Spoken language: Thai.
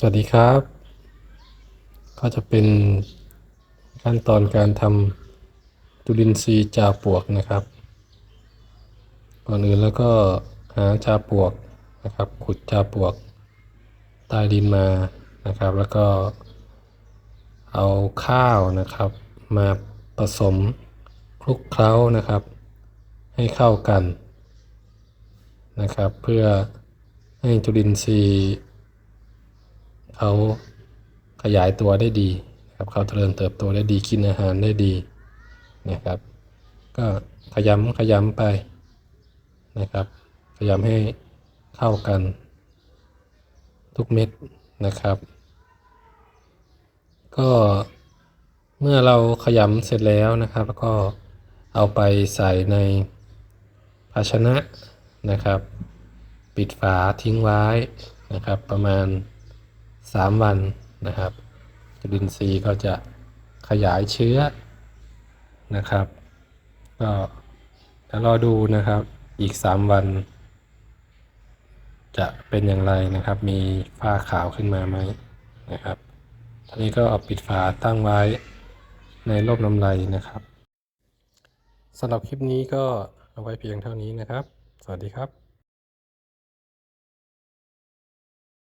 สวัสดีครับ ก็จะเป็นขั้นตอนการทำจุลินทรีย์จาปวกนะครับ ก่อนอื่นแล้วก็หาจาปวกนะครับ ขุดจาปวกใต้ดินมานะครับ แล้วก็เอาข้าวนะครับ มาผสมคลุกเคล้านะครับ ให้เข้ากันนะครับ เพื่อให้จุลินทรีย์ เขาขยายตัวได้ดีนะครับเขาเจริญเติบโตได้ดีกินอาหารได้ดีนะครับ ก็ขยำขยำไปนะครับ ขยำให้เข้ากัน ทุกเม็ดนะครับ ก็เมื่อเราขยำเสร็จแล้วนะครับ แล้วก็เอาไปใส่ในภาชนะนะครับ ปิดฝาทิ้งไว้นะครับ ประมาณ 3 วันนะครับจุลินทรีย์ก็จะขยายเชื้อนะครับ ก็เดี๋ยวรอดูนะครับอีก 3 วัน จะเป็นอย่างไรนะครับ มีฝ้าขาวขึ้นมาไหมนะครับทีนี้ก็เอาปิดฝาตั้งไว้ในร่มน้ำไรนะครับสำหรับคลิปนี้ก็เอาไว้เพียงเท่านี้นะครับ สวัสดีครับ